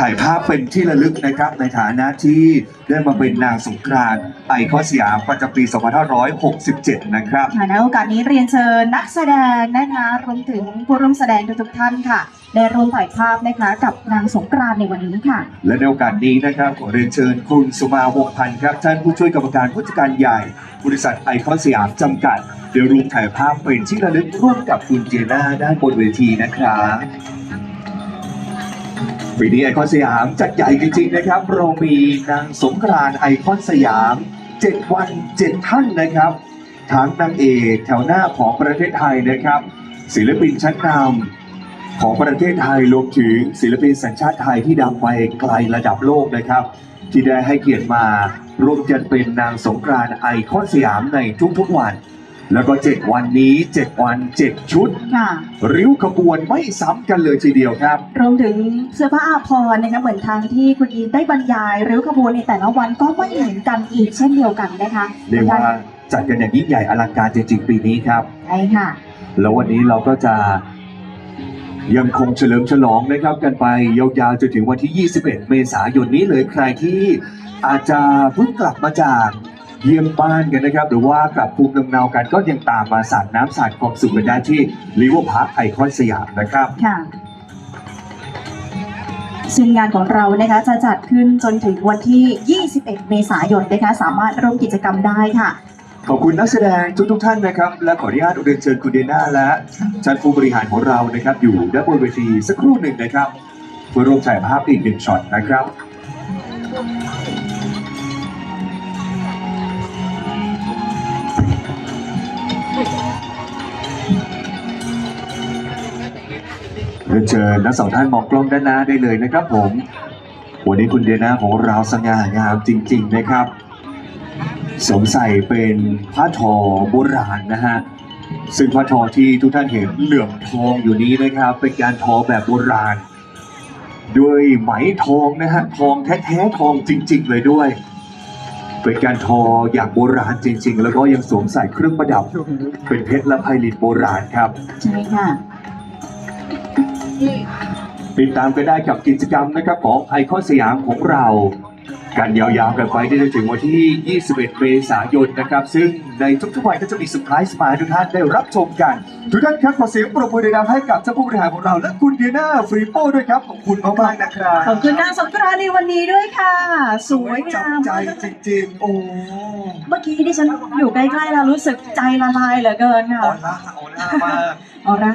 ถ่ายภาพเป็นที่ระลึกนะครับ ในฐานะที่ได้มาเป็นนางสงกรานต์ไอคอนสยามประจำปี 2567 นะครับ ค่ะในโอกาสนี้เรียนเชิญนักแสดงนะคะรวมถึงผู้ร่วมแสดงทุกๆท่านค่ะ ได้ร่วมถ่ายภาพนะคะกับนางสงกรานต์ในวันนี้ค่ะ และในโอกาสนี้นะครับขอเรียนเชิญคุณสุมาวงศ์พันธ์ครับท่านผู้ช่วยกรรมการผู้จัดการใหญ่ บริษัทไอคอนสยามจำกัด เดี๋ยวรวมถ่ายภาพเป็นที่ระลึกร่วมกับคุณเจน่าด้านบนเวทีนะครับ ปีนี้ไอคอนสยามจัดใหญ่จริงๆนะครับ เรามีนางสงกรานต์ไอคอนสยาม 7 วัน 7 ท่านนะครับ ทั้งนางเอกแถวหน้าของประเทศไทยนะครับ ศิลปินชั้นนำของประเทศไทยรวมถึงศิลปินสัญชาติไทยที่ดังไปไกลระดับโลกนะครับ ที่ได้ให้เกียรติมาร่วมกันเป็นนางสงกรานต์ไอคอนสยามในทุกๆวัน แล้วก็ 7 วันนี้ 7 วัน 7 ชุด ค่ะ ริ้วขบวนไม่ซ้ำกันเลยทีเดียวครับ รวมถึงเสื้อผ้าอาภรณ์นะคะเหมือนทางที่คุณอีทได้บรรยายริ้วขบวนในแต่ละวันก็ไม่เหมือนกันอีกเช่นเดียวกันนะคะเรียกว่าจัดกันอย่างยิ่งใหญ่อลังการจริงๆ ปีนี้ครับ ใช่ค่ะ แล้ววันนี้เราก็จะยังคงเฉลิมฉลองนะครับกันไปยาวๆจนถึงวันที่ 21 เมษายนนี้เลยใครที่อาจจะเพิ่งกลับมาจาก เยี่ยมบ้านกันนะครับ หรือว่ากลับภูมิลำเนากันก็ยังตามมาสาดน้ำสาดความสุขกันได้ที่ลิเวอร์พาร์คไอคอนสยามนะครับ ค่ะ ซึ่งงานของเรานะคะจะจัดขึ้นจนถึงวันที่ 21 เมษายนนะคะสามารถร่วมกิจกรรมได้ค่ะ ขอบคุณนักแสดงทุกๆท่านนะครับ และขออนุญาตเรียนเชิญคุณเดน่าและชั้นผู้บริหารของเรานะครับ อยู่ด้านบนเวทีสักครู่หนึ่งนะครับเพื่อร่วมถ่ายภาพอีกหนึ่งช็อตนะครับ เรียนเชิญทั้งสองท่านมองกล้องด้านหน้าได้เลยนะครับผม วันนี้คุณเดน่าของเราสง่างามจริง ๆนะครับ สวมใส่เป็นผ้าทอโบราณนะฮะ ซึ่งผ้าทอที่ทุกท่านเห็นเหลืองทองอยู่นี้นะครับ เป็นการทอแบบโบราณ ด้วยไหมทองนะฮะ ทองแท้ๆทองจริง ๆ เลยด้วยเป็นการทออย่างโบราณจริง ๆ แล้วก็ยังสวมใส่เครื่องประดับ เป็นเพชรและไพลินโบราณครับ ใช่ค่ะ ติดตามกันได้กับกิจกรรมนะครับของไอคอนสยามของเรา กันยาวๆกันไปได้จนถึงวันที่ 21 เมษายนนะครับ ซึ่งในทุกๆวันก็จะมีเซอร์ไพรส์มาให้ทุกท่านได้รับชมกัน ทุกท่านครับขอเสียงปรบมือดังๆให้กับเจ้าผู้บริหารของเรา และคุณเดียนาฟรีโป้ด้วยครับขอบคุณมากๆนะครับขอบคุณนางสงกรานต์ในวันนี้ด้วยค่ะ สวยงามจับใจมากจริงๆโอ้เมื่อกี้ที่ฉันอยู่ใกล้ๆแล้วรู้สึกใจละลายเหลือเกินค่ะออล่าออล่ามาก ออร่า